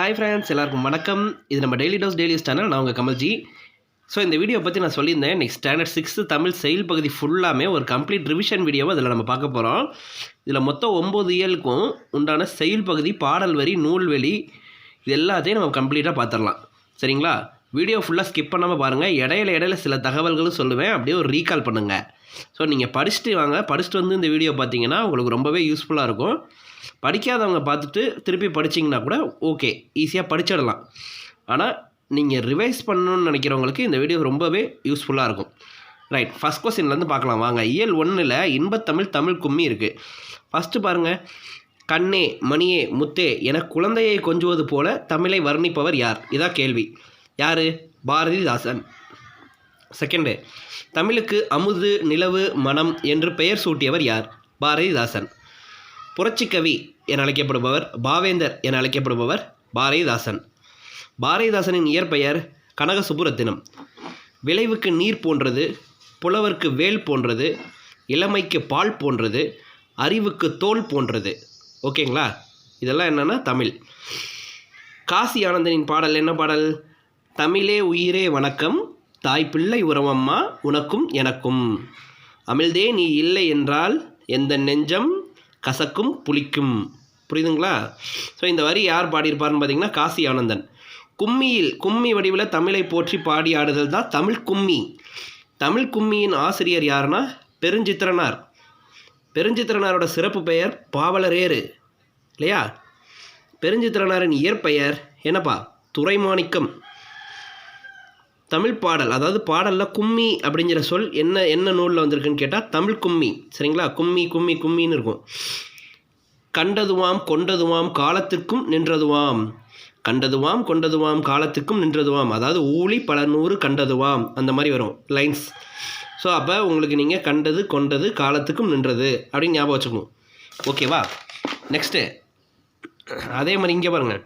Hi friends எல்லாருக்கும் வணக்கம். இது நம்ம டெய்லி டோஸ் டெய்லி சேனல் நான் உங்கள் கமல்ஜி. ஸோ இந்த வீடியோ பற்றி நான் சொல்லியிருந்தேன். நெக்ஸ்ட் ஸ்டாண்டர்ட் சிக்ஸ்த்து தமிழ் செயல் பகுதி ஃபுல்லாமே ஒரு கம்ப்ளீட் ரிவிஷன் வீடியோவை அதில் நம்ம பார்க்க போகிறோம் இதில் மொத்தம் ஒம்பது இயலுக்கும் உண்டான செயல் பகுதி பாடல் வரி நூல்வெளி இது எல்லாத்தையும் நம்ம கம்ப்ளீட்டாக பார்த்துடலாம். சரிங்களா? வீடியோ ஃபுல்லாக ஸ்கிப் பண்ணாமல் பாருங்கள் இடையில இடையில சில தகவல்களும் சொல்லுவேன். அப்படியே ஒரு ரீகால் பண்ணுங்கள் ஸோ நீங்கள் படிச்சுட்டு வாங்க. படிச்சுட்டு வந்து இந்த வீடியோ பார்த்தீங்கன்னா உங்களுக்கு ரொம்பவே யூஸ்ஃபுல்லாக இருக்கும். படிக்காதவங்க பார்த்துட்டு திருப்பி படிச்சிங்கன்னா கூட ஓகே ஈஸியாக படிச்சிடலாம். ஆனால் நீங்கள் ரிவைஸ் பண்ணணும்னு நினைக்கிறவங்களுக்கு இந்த வீடியோ ரொம்பவே யூஸ்ஃபுல்லாக இருக்கும். ரைட் ஃபஸ்ட் கொஸ்டின்லேருந்து பார்க்கலாம். வாங்க இயல் ஒன்றில் இன்பத்தமிழ் தமிழ் கும்மி இருக்குது ஃபஸ்ட்டு பாருங்கள் கண்ணே மணியே முத்தே என குழந்தையை கொஞ்சுவது போல தமிழை வர்ணிப்பவர் யார்? இதான் கேள்வி. யார்? பாரதிதாசன். செகண்டு தமிழுக்கு அமுது நிலவு மனம் என்று பெயர் சூட்டியவர் யார்? பாரதிதாசன். புரட்சிக்கவி என அழைக்கப்படுபவர் பாவேந்தர் என அழைக்கப்படுபவர் பாரதிதாசன். பாரதிதாசனின் இயற்பெயர் கனக சுப்புரத்தினம் விளைவுக்கு நீர் போன்றது புலவர்க்கு வேல் போன்றது இளமைக்கு பால் போன்றது அறிவுக்கு தோல் போன்றது. ஓகேங்களா இதெல்லாம் என்னென்னா தமிழ். காசி ஆனந்தனின் பாடல் என்ன பாடல்? தமிழே உயிரே வணக்கம் தாய் பிள்ளை உறவம்மா உனக்கும் எனக்கும். அமிழ்தே நீ இல்லை என்றால் எந்த நெஞ்சம் கசக்கும் புளிக்கும். புரியுதுங்களா? ஸோ இந்த வரி யார் பாடியிருப்பாருன்னு பார்த்தீங்கன்னா காசி ஆனந்தன். கும்மியில் கும்மி வடிவில் தமிழை போற்றி பாடி ஆடுதல் தான் தமிழ் கும்மி. தமிழ் கும்மியின் ஆசிரியர் யாருன்னா? பெருஞ்சித்திரனார். பெருஞ்சித்திரனாரோட சிறப்பு பெயர் பாவலரேறு. இல்லையா? பெருஞ்சித்திரனாரின் இயற்பெயர் என்னப்பா? துரைமாணிக்கம் தமிழ் பாடல் அதாவது பாடலில் கும்மி அப்படிங்கிற சொல் என்ன என்ன நூலில் வந்திருக்குன்னு கேட்டால் தமிழ் கும்மி. சரிங்களா? கும்மி கும்மி கும்மின்னு இருக்கும். கண்டதுவாம் கொண்டதுவாம் காலத்திற்கும் நின்றதுவாம். கண்டதுவாம் கொண்டதுவாம் காலத்துக்கும் நின்றதுவாம். அதாவது ஊழி பல நூறு கண்டதுவாம். அந்த மாதிரி வரும் லைன்ஸ் ஸோ அப்போ உங்களுக்கு நீங்கள் கண்டது கொண்டது காலத்துக்கும் நின்றது அப்படின்னு ஞாபகம் வச்சுக்கணும். ஓகேவா நெக்ஸ்ட்டு அதே மாதிரி இங்கே பாருங்கள்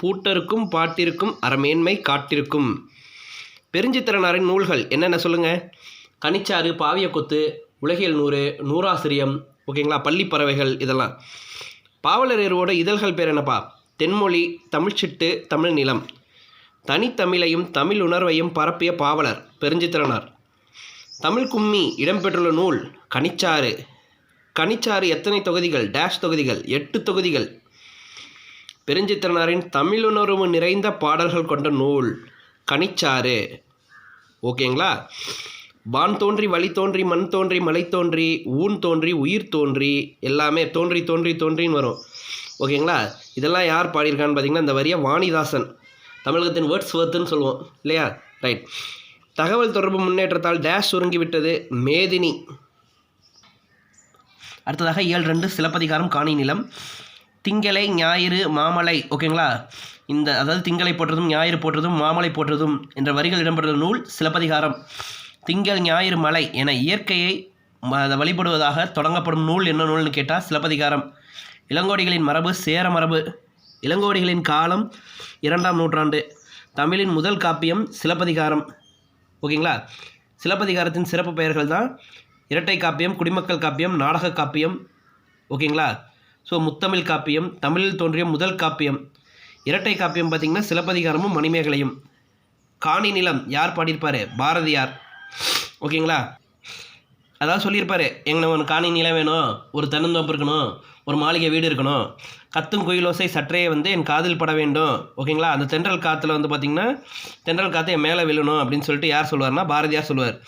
பூட்டருக்கும் பாட்டிற்கும் அறமேன்மை காட்டிருக்கும். பெருஞ்சித்திரனாரின் நூல்கள் என்னென்ன சொல்லுங்கள் கனிச்சாறு பாவியக்கொத்து உலகியல் நூறு நூறாசிரியம் ஓகேங்களா? பள்ளிப்பறவைகள் இதெல்லாம். பாவலரேரோட இதழ்கள் பேர் என்னப்பா? தென்மொழி தமிழ்ச்சிட்டு தமிழ் நிலம். தனித்தமிழையும் தமிழ் உணர்வையும் பரப்பிய பாவலர் பெருஞ்சித்திரனார். தமிழ் கும்மி இடம்பெற்றுள்ள நூல் கனிச்சாறு. கனிச்சாறு எத்தனை தொகுதிகள்? டேஷ் தொகுதிகள் எட்டு தொகுதிகள். பெருஞ்சித்திரனாரின் தமிழுணர்வு நிறைந்த பாடல்கள் கொண்ட நூல். கனிச்சாறு ஓகேங்களா? வான் தோன்றி வழி தோன்றி மண் தோன்றி மலை தோன்றி ஊன் தோன்றி உயிர் தோன்றி எல்லாமே தோன்றி தோன்றி தோன்றின்னு வரும். ஓகேங்களா? இதெல்லாம் யார் பாடியிருக்கான்னு பார்த்தீங்கன்னா இந்த வரியை வாணிதாசன் தமிழகத்தின் வேர்ட்ஸ் வேர்த்துன்னு சொல்லுவோம். இல்லையா? ரைட் தகவல் தொடர்பு முன்னேற்றத்தால் டேஷ் சுருங்கிவிட்டது மேதினி. அடுத்ததாக ஏழு ரெண்டு சிலப்பதிகாரம் காணி நிலம் திங்களை ஞாயிறு மாமலை. ஓகேங்களா? இந்த அதாவது திங்களை போற்றதும் ஞாயிறு போற்றதும் மாமலை போற்றதும் என்ற வரிகள் இடம்பெற்ற நூல் சிலப்பதிகாரம். திங்கள் ஞாயிறு மலை என இயற்கையை ம- அதை வழிபடுவதாக தொடங்கப்படும் நூல் என்ன நூல்னு கேட்டால் சிலப்பதிகாரம். இளங்கோடிகளின் மரபு சேர மரபு. இளங்கோடிகளின் காலம் இரண்டாம் நூற்றாண்டு. தமிழின் முதல் காப்பியம் சிலப்பதிகாரம். ஓகேங்களா? சிலப்பதிகாரத்தின் சிறப்பு பெயர்கள் தான் இரட்டை காப்பியம் குடிமக்கள் காப்பியம் நாடக காப்பியம். ஓகேங்களா? ஸோ முத்தமிழ் காப்பியம் தமிழில் தோன்றிய முதல் காப்பியம். இரட்டை காப்பியம் பார்த்திங்கன்னா சிலப்பதிகாரமும் மணிமேகலையும். காணி நிலம் யார் பாடியிருப்பார்? பாரதியார். ஓகேங்களா? அதாவது சொல்லியிருப்பார் எங்களை ஒன்று காணி நிலம் வேணும் ஒரு தென்னந்தோப்பு இருக்கணும் ஒரு மாளிகை வீடு இருக்கணும். கத்தும் குயிலோசை சற்றே வந்து என் காதில் பட வேண்டும். ஓகேங்களா? அந்த தென்றல் காற்றுல வந்து பார்த்திங்கன்னா தென்றல் காற்று என் மேலே விழணும் அப்படின்னு சொல்லிட்டு யார் சொல்லுவார்னா பாரதியார் சொல்லுவார்.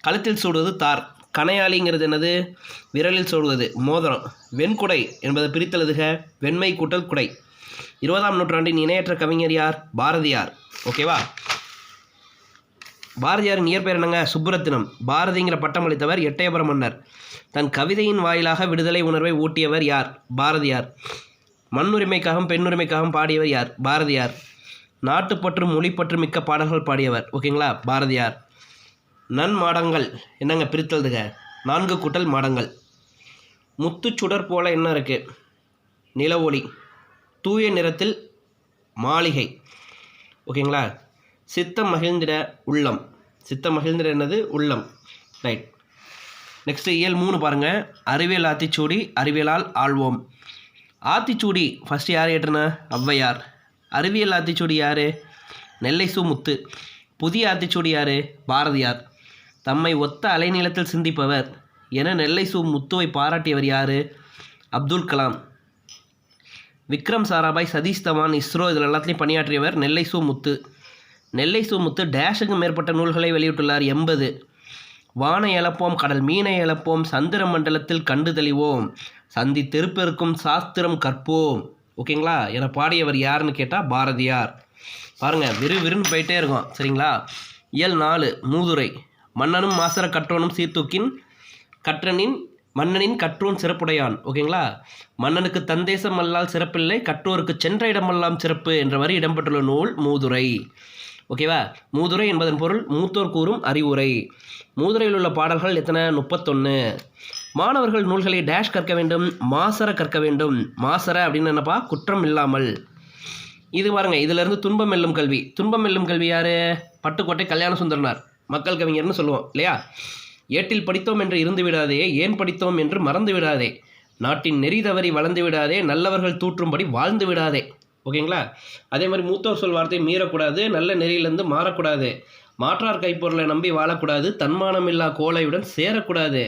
கழுத்தில் சூடுவது தார். கணையாளிங்கிறது என்னது? விரலில் சூடுவது மோதிரம். வெண்குடை என்பதை பிரித்தெழுதுக வெண்மை கூட்டல் குடை. இருபதாம் நூற்றாண்டின் இணையற்ற கவிஞர் யார்? பாரதியார். ஓகேவா? பாரதியாரின் இயற்பெயர் என்னங்க? சுப்புரத்தினம். பாரதிங்கிற பட்டம் அளித்தவர் எட்டயபுரம் மன்னர் தன் கவிதையின் வாயிலாக விடுதலை உணர்வை ஊட்டியவர் யார்? பாரதியார். மண்ணுரிமைக்காகவும் பெண்ணுரிமைக்காகவும் பாடியவர் யார்? பாரதியார். நாட்டுப்பற்று மொழிப்பற்று மிக்க பாடல்கள் பாடியவர். ஓகேங்களா? பாரதியார். நன்மாடங்கள் என்னங்க பிரித்தல்துக நான்கு கூட்டல் மாடங்கள். முத்துச்சுடர் போல என்ன இருக்குது நில ஒளி தூய நிறத்தில் மாளிகை. ஓகேங்களா? சித்தம் மகிழ்ந்திட உள்ளம். சித்தம் மகிழ்ந்திட என்னது? உள்ளம். ரைட் நெக்ஸ்ட்டு இயல் மூணு பாருங்கள் அறிவியல் ஆத்திச்சூடி அறிவியலால் ஆள்வோம். ஆத்திச்சூடி ஃபஸ்ட்டு யார் ஏற்றுனா? ஔவையார். அறிவியல் ஆத்திச்சூடி யார்? நெல்லை சு முத்து. புதிய ஆத்திச்சூடி யார்? பாரதியார். தம்மை ஒத்த அலைநீளத்தில் சிந்திப்பவர் என நெல்லை சு முத்துவை பாராட்டியவர் யார்? அப்துல் கலாம். விக்ரம் சாராபாய் சதீஷ் தவான் இஸ்ரோ இதில் எல்லாத்துலேயும் பணியாற்றியவர் நெல்லை சு முத்து. நெல்லை சு முத்து டேஷுக்கும் மேற்பட்ட நூல்களை வெளியிட்டுள்ளார். எண்பது. வானை இழப்போம் கடல் மீனை இழப்போம் சந்திர மண்டலத்தில் கண்டு தெளிவோம் சந்தி தெருப்பெருக்கும் சாஸ்திரம் கற்போம். ஓகேங்களா? என பாடியவர் யாருன்னு கேட்டால் பாரதியார். பாருங்கள் விறு விறுன்னு போயிட்டே இருக்கும். சரிங்களா? இயல் நாலு மூதுரை. மன்னனும் மாசர கற்றோனும் சீர்தூக்கின் கற்றனின் மன்னனின் கற்றோன் சிறப்புடையான். ஓகேங்களா? மன்னனுக்கு தந்தேசம் அல்லால் சிறப்பில்லை கற்றோருக்கு சென்ற இடமெல்லாம் சிறப்பு என்ற வரி இடம்பெற்றுள்ள நூல் மூதுரை. ஓகேவா? மூதுரை என்பதன் பொருள் மூத்தோர் கூறும் அறிவுரை. மூதுரையில் உள்ள பாடல்கள் எத்தனை? முப்பத்தொன்று மாணவர்கள் நூல்களை டேஷ் கற்க வேண்டும் மாசர கற்க வேண்டும். மாசர அப்படின்னு என்னப்பா? குற்றம் இல்லாமல். இது பாருங்க இதிலிருந்து துன்பம் எல்லும் கல்வி. துன்பம் எல்லும் கல்வி யாரு? பட்டுக்கோட்டை கல்யாண சுந்தரனார். மக்கள் கவிஞர்னு சொல்லுவோம் இல்லையா? ஏட்டில் படித்தோம் என்று இருந்து விடாதே ஏன் படித்தோம் என்று மறந்து விடாதே. நாட்டின் நெறி தவறி வளர்ந்து விடாதே நல்லவர்கள் தூற்றும்படி வாழ்ந்து விடாதே. ஓகேங்களா? அதே மாதிரி மூத்தோர் சொல் வார்த்தை மீறக்கூடாது நல்ல நெறியிலேருந்து மாறக்கூடாது. மாற்றார் கைப்பொருளை நம்பி வாழக்கூடாது தன்மானமில்லா கோலையுடன் சேரக்கூடாது.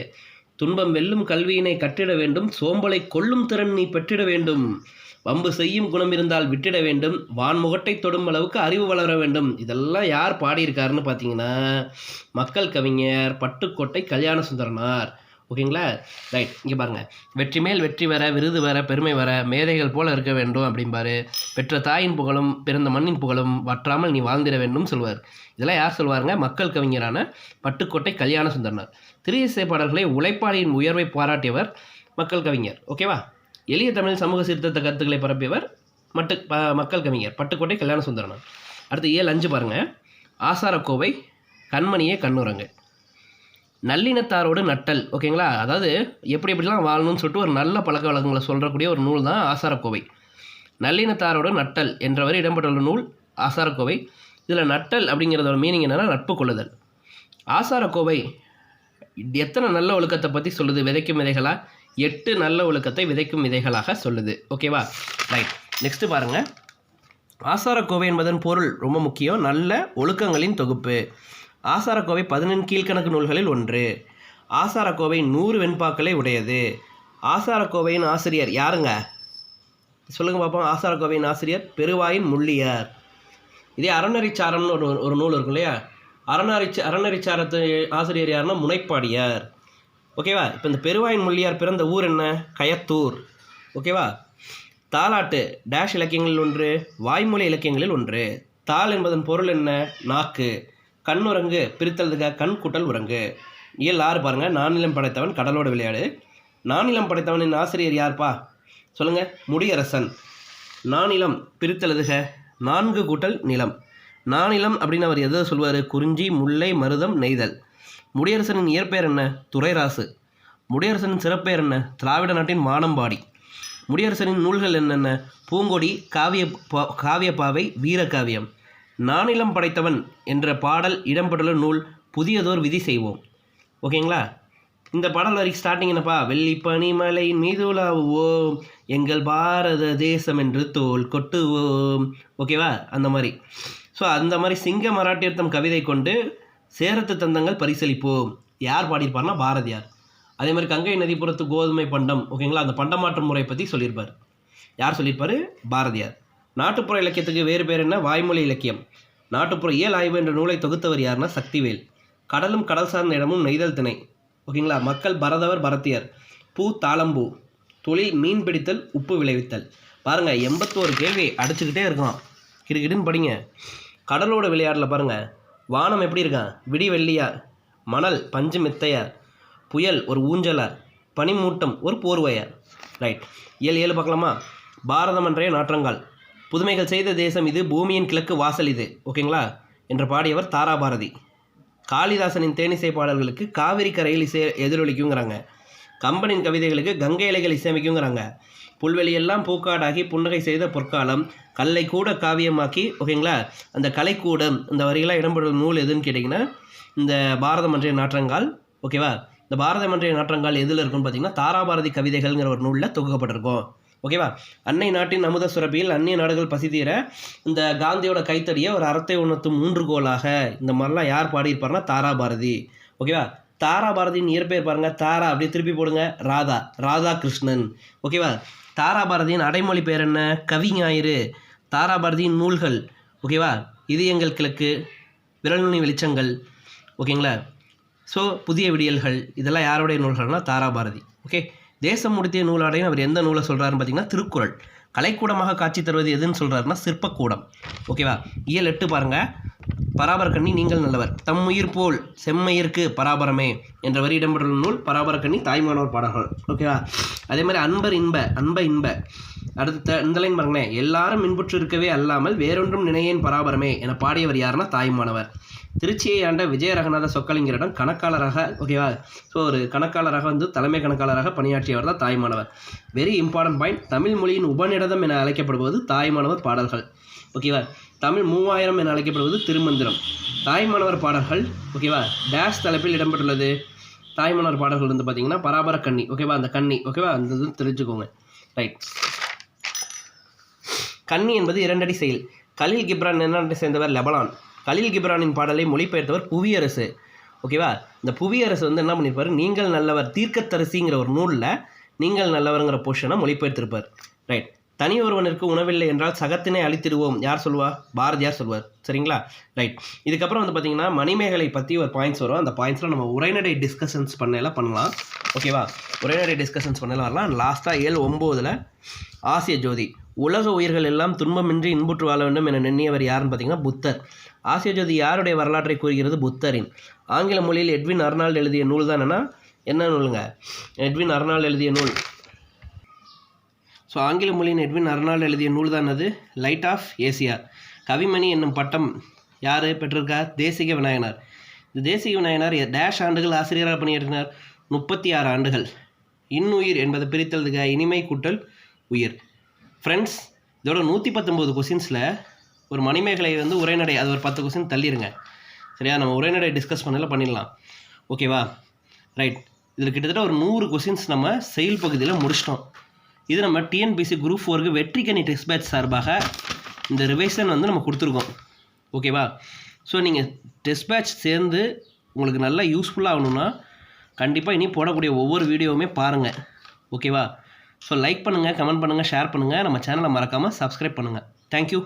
துன்பம் வெல்லும் கல்வியினை கட்டிட வேண்டும் சோம்பலை கொல்லும் திறன் நீ பெற்றிட வேண்டும். வம்பு செய்யும் குணம் இருந்தால் விட்டுட வேண்டும் வான்முகட்டை தொடும் அளவுக்கு அறிவு வளர வேண்டும். இதெல்லாம் யார் பாடியிருக்காருன்னு பார்த்தீங்கன்னா மக்கள் கவிஞர் பட்டுக்கோட்டை கல்யாண சுந்தரனார். ஓகேங்களா? ரைட் இங்கே பாருங்கள் வெற்றி மேல் வெற்றி வர விருது வர பெருமை வர மேதைகள் போல இருக்க வேண்டும் அப்படிம்பாரு. பெற்ற தாயின் புகழும் பிறந்த மண்ணின் புகழும் வற்றாமல் நீ வாழ்ந்திட வேண்டும் சொல்வார். இதெல்லாம் யார் சொல்வாருங்க? மக்கள் கவிஞரான பட்டுக்கோட்டை கல்யாண சுந்தரனார். திரு பாடல்களை உழைப்பாளியின் உயர்வை பாராட்டியவர் மக்கள் கவிஞர். ஓகேவா? எளிய தமிழ் சமூக சீர்திருத்த கருத்துக்களை பரப்பியவர் மட்டு ப மக்கள் கவிஞர் பட்டுக்கோட்டை கல்யாண சுந்தரனார். அடுத்து ஏழு அஞ்சு பாருங்கள் ஆசாரக்கோவை கண்மணியே கண்ணுரங்கு. நல்லினத்தாரோடு நட்டல் ஓகேங்களா? அதாவது எப்படி எப்படிலாம் வாழணும்னு சொல்லிட்டு ஒரு நல்ல பழக்க வழக்கங்களை சொல்கிறக்கூடிய ஒரு நூல் தான் ஆசாரக்கோவை. நல்லினத்தாரோடு நட்டல் என்றவர் இடம்பெற்றுள்ள நூல் ஆசாரக்கோவை. இதில் நட்டல் அப்படிங்கிறதோட மீனிங் என்னென்னா நட்பு கொள்ளுதல். ஆசாரக்கோவை எத்தனை நல்ல ஒழுக்கத்தை பற்றி சொல்லுது விதைக்கும் விதைகளாக எட்டு நல்ல ஒழுக்கத்தை விதைக்கும் விதைகளாக சொல்லுது. ஓகேவா ரைட் நெக்ஸ்ட்டு பாருங்கள் ஆசாரக்கோவை என்பதன் பொருள் ரொம்ப முக்கியம். நல்ல ஒழுக்கங்களின் தொகுப்பு. ஆசாரக்கோவை பதினெண் கீழ்க்கணக்கு நூல்களில் ஒன்று. ஆசாரக்கோவை நூறு வெண்பாக்களை உடையது. ஆசாரக்கோவையின் ஆசிரியர் யாருங்க? சொல்லுங்க பார்ப்போம் ஆசாரக்கோவையின் ஆசிரியர் பெருவாயின் முள்ளியார். இதே அறநெறிச்சாரம்னு ஒரு ஒரு நூல் இருக்கும் இல்லையா அறநறிச்ச அறநெறிச்சாரத்து ஆசிரியர் யாருன்னா முனைப்பாடியார். ஓகேவா? இப்போ இந்த பெருவாயின் முள்ளியார் பிறந்த ஊர் என்ன? கயத்தூர். ஓகேவா? தாலாட்டு டேஷ் இலக்கியங்களில் ஒன்று வாய்மொழி இலக்கியங்களில் ஒன்று. தாள் என்பதன் பொருள் என்ன? நாக்கு. கண்ணுரங்கு பிரித்தலுக்காக கண் கூட்டல் உரங்கு இயல் ஆறு பாருங்கள் நானிலம் படைத்தவன் கடலோட விளையாடு. நானிலம் படைத்தவனின் ஆசிரியர் யார்ப்பா? சொல்லுங்கள் முடியரசன். நானிலம் பிரித்தெழுதுக நான்கு கூட்டல் நிலம். நானிலம் அப்படின்னு அவர் எதை சொல்வார்? குறிஞ்சி முல்லை மருதம் நெய்தல். முடியரசனின் இயற்பெயர் என்ன? துரைராசு. முடியரசனின் சிறப்பெயர் என்ன? திராவிட நாட்டின் வானம்பாடி முடியரசனின் நூல்கள் என்னென்ன? பூங்கொடி காவிய பா காவியப்பாவை வீரகாவியம். நானிலம் படைத்தவன் என்ற பாடல் இடம்பெற்றுள்ள நூல் புதியதோர் விதி செய்வோம். ஓகேங்களா? இந்த பாடல் வரைக்கும் ஸ்டார்டிங் என்னப்பா? வெள்ளி பனிமலை மீதுலாவுவோம் எங்கள் பாரத தேசம் என்று தோல் கொட்டுவோம். ஓகேவா? அந்த மாதிரி. ஸோ அந்த மாதிரி சிங்க மராட்டியர்த்தம் கவிதை கொண்டு சேரத்து தந்தங்கள் பரிசளிப்போம். யார் பாடியிருப்பார்னா பாரதியார். அதே மாதிரி கங்கை நதிப்புறத்து கோதுமை பண்டம் ஓகேங்களா? அந்த பண்டமாற்று முறை பற்றி சொல்லியிருப்பார். யார் சொல்லியிருப்பார்? பாரதியார். நாட்டுப்புற இலக்கியத்துக்கு வேறு பேர் என்ன? வாய்மொழி இலக்கியம். நாட்டுப்புற இயல் ஆய்வு என்ற நூலை தொகுத்தவர் யாருன்னா சக்திவேல். கடலும் கடல் சார்ந்த இடமும் நெய்தல் திணை ஓகேங்களா? மக்கள் பரதவர் பரத்தியர். பூ தாளம்பூ. தொழில் மீன் பிடித்தல் உப்பு விளைவித்தல். பாருங்கள் எண்பத்தோரு கேள்வி அடிச்சுக்கிட்டே இருக்கான். கிடுகிடுன்னு படிங்க. கடலோட விளையாடல பாருங்கள் வானம் எப்படி இருக்கான் விடி வெள்ளியா மணல் பஞ்சு மெத்தையா புயல் ஒரு ஊஞ்சலா பனிமூட்டம் ஒரு போர்வையா ரைட் ஏழு ஏழு பார்க்கலாமா? பாரதம் அன்றைய நாற்றங்கால். புதுமைகள் செய்த தேசம் இது பூமியின் கிழக்கு வாசல் இது. ஓகேங்களா? என்று பாடியவர் தாராபாரதி. காளிதாசனின் தேனிசை பாடல்களுக்கு காவிரி கரையில் இசை எதிரொலிக்குங்கிறாங்க. கம்பனின் கவிதைகளுக்கு கங்கை இலைகள் இசையமைக்குங்கிறாங்க. புல்வெளியெல்லாம் பூக்காடாகி புன்னகை செய்த பொற்காலம் கல்லை கூட காவியமாக்கி ஓகேங்களா? அந்த கலைக்கூடம் இந்த வரிகளாக இடம்பெறும் நூல் எதுன்னு கேட்டிங்கன்னா இந்த பாரத மன்றிய நாற்றங்கால் ஓகேவா? இந்த பாரத மன்றிய நாற்றங்கால் எதில் இருக்குன்னு பார்த்தீங்கன்னா தாராபாரதி கவிதைகள்ங்கிற ஒரு நூலில் தொகுக்கப்பட்டிருக்கும் ஓகேவா? அன்னை நாட்டின் அமுத சுரப்பியில் அந்நிய நாடுகள் பசி தீர இந்த காந்தியோட கைத்தடியை ஒரு அறத்தை உணர்த்தும் மூன்றுகோலாக இந்த மாதிரிலாம் யார் பாடியிருப்பாருன்னா தாரா பாரதி ஓகேவா? தாரா பாரதியின் இயற்பெயர் பாருங்கள் தாரா அப்படியே திருப்பி போடுங்க ராதா ராதா கிருஷ்ணன் ஓகேவா? தாரா பாரதியின் அடைமொழி பேர் என்ன? கவிஞாயிறு தாராபாரதியின் தாரா பாரதியின் நூல்கள். ஓகேவா இது எங்கள் கிழக்கு. விரல்நுனி வெளிச்சங்கள். ஓகேங்களா ஸோ புதிய விடியல்கள். இதெல்லாம் யாருடைய நூல்கள்னா தாரா பாரதி ஓகே தேசம் முடித்திய நூலாடைன்னு அவர் எந்த நூலை சொல்கிறாருன்னு பார்த்தீங்கன்னா திருக்குறள். கலைக்கூடமாக காட்சி தருவது எதுன்னு சொல்கிறாருன்னா சிற்பக்கூடம். ஓகேவா இயல் எட்டு பாருங்கள் பாருங்க பராபரக்கண்ணி நீங்கள் நல்லவர். தம் உயிர் போல் செம்மையிற்கு பராபரமே என்ற வரி இடம்பெற்றுள்ள நூல் பராபரக்கண்ணி தாய்மானவர் பாடல்கள். ஓகேவா அதே மாதிரி அன்பர் இன்ப அன்ப இன்ப. அடுத்த இந்த லைன் பாருங்களேன் எல்லாரும் இன்புற்று இருக்கவே அல்லாமல் வேறொன்றும் நினையேன் பராபரமே என பாடியவர் யாருன்னா தாய்மானவர். திருச்சியை ஆண்ட விஜயரகநாத சொக்கலிங்கரிடம் கணக்காளராக ஓகேவா ஸோ ஒரு கணக்காளராக வந்து தலைமை கணக்காளராக பணியாற்றியவர் தான் Thayumanavar. Very important point Tamil மொழியின் உபநிடதம் என அழைக்கப்படுவது தாய்மானவர் பாடல்கள். ஓகேவா தமிழ் மூவாயிரம் என அழைக்கப்படுவது திருமந்திரம். தாய்மானவர் பாடல்கள் ஓகேவா டேஷ் தலைப்பில் இடம்பெற்றுள்ளது. தாய்மானவர் பாடல்கள் வந்து பார்த்தீங்கன்னா பராபர கண்ணி ஓகேவா அந்த கன்னி ஓகேவா அந்த இது தெரிஞ்சுக்கோங்க. ரைட் கன்னி என்பது இரண்டடி செயல். கலில் கிப்ரான் என்ன சேர்ந்தவர்? லெபலான் கலில் கிப்ரானின் பாடலை மொழிபெயர்த்தவர் புவியரசு. ஓகேவா இந்த புவியரசு வந்து என்ன பண்ணியிருப்பார் நீங்கள் நல்லவர் தீர்க்கத்தரசிங்கிற ஒரு நூலில் நீங்கள் நல்லவருங்கிற பொஷனை மொழிபெயர்த்திருப்பார். ரைட் தனி ஒருவனுக்கு உணவில்லை என்றால் சகத்தினை அழித்திடுவோம். யார் சொல்லுவா? பாரதியார் சொல்வார் சரிங்களா? ரைட் இதுக்கப்புறம் வந்து பார்த்தீங்கன்னா மணிமேகலை பற்றி ஒரு பாயிண்ட்ஸ் வரும். அந்த பாயிண்ட்ஸில் நம்ம உரைநடை டிஸ்கஷன்ஸ் பண்ணலாம். பண்ணலாம் ஓகேவா உரைநடை டிஸ்கஷன்ஸ் பண்ணலாம் வரலாம். லாஸ்ட்டாக ஏழு ஒம்போதில் ஆசிய ஜோதி உலக உயிர்கள் எல்லாம் துன்பமின்றி இன்புற்று வாழ வேண்டும் என எண்ணியவர் யாருன்னு பார்த்தீங்கன்னா புத்தர். ஆசிய ஜோதி யாருடைய வரலாற்றை கூறுகிறது? புத்தரின். ஆங்கில மொழியில் எட்வின் அர்னால்டு எழுதிய நூல் தான் என்ன நூலுங்க? எட்வின் அர்னால்டு எழுதிய நூல். ஸோ ஆங்கில மொழியின் எட்வின் அர்னால்டு எழுதிய நூல் தான் அது லைட் ஆஃப் ஏசியா கவிமணி என்னும் பட்டம் யார் பெற்றிருக்கார் தேசிக விநாயகனார். இந்த தேசிக விநாயகனார் டேஷ் ஆண்டுகள் ஆசிரியராக பணியாற்றினார். முப்பத்தி ஆறு ஆண்டுகள். இன்னுயிர் என்பதை பிரித்தெழுதுக இனிமை கூட்டல் உயிர். ஃப்ரெண்ட்ஸ் இதோட நூற்றி பத்தொம்போது கொஷின்ஸில் ஒரு மணிமேகலை வந்து உரைநடை அது ஒரு பத்து கொஸ்டின் தள்ளிடுங்க சரியா? நம்ம உரைநடை டிஸ்கஸ் பண்ணல பண்ணிடலாம். ஓகேவா ரைட் இதில் கிட்டத்தட்ட ஒரு நூறு கொஷின்ஸ் நம்ம செயல் பகுதியில் முடிச்சிட்டோம். இது நம்ம டிஎன்பிசி குரூப் ஃபோருக்கு வெற்றிக்கணி டெஸ்ட் பேட்ச் சார்பாக இந்த ரிவைசன் வந்து நம்ம கொடுத்துருக்கோம். ஓகேவா ஸோ நீங்கள் டெஸ்ட் பேட்ச் சேர்ந்து உங்களுக்கு நல்லா யூஸ்ஃபுல்லாக ஆகணும்னா கண்டிப்பாக இனி போடக்கூடிய ஒவ்வொரு வீடியோவுமே பாருங்கள் ஓகேவா ஸோ லைக் பண்ணுங்கள் கமெண்ட் பண்ணுங்கள் ஷேர் பண்ணுங்கள் நம்ம சேனலை மறக்காமல் சப்ஸ்கிரைப் பண்ணுங்கள் தேங்க்யூ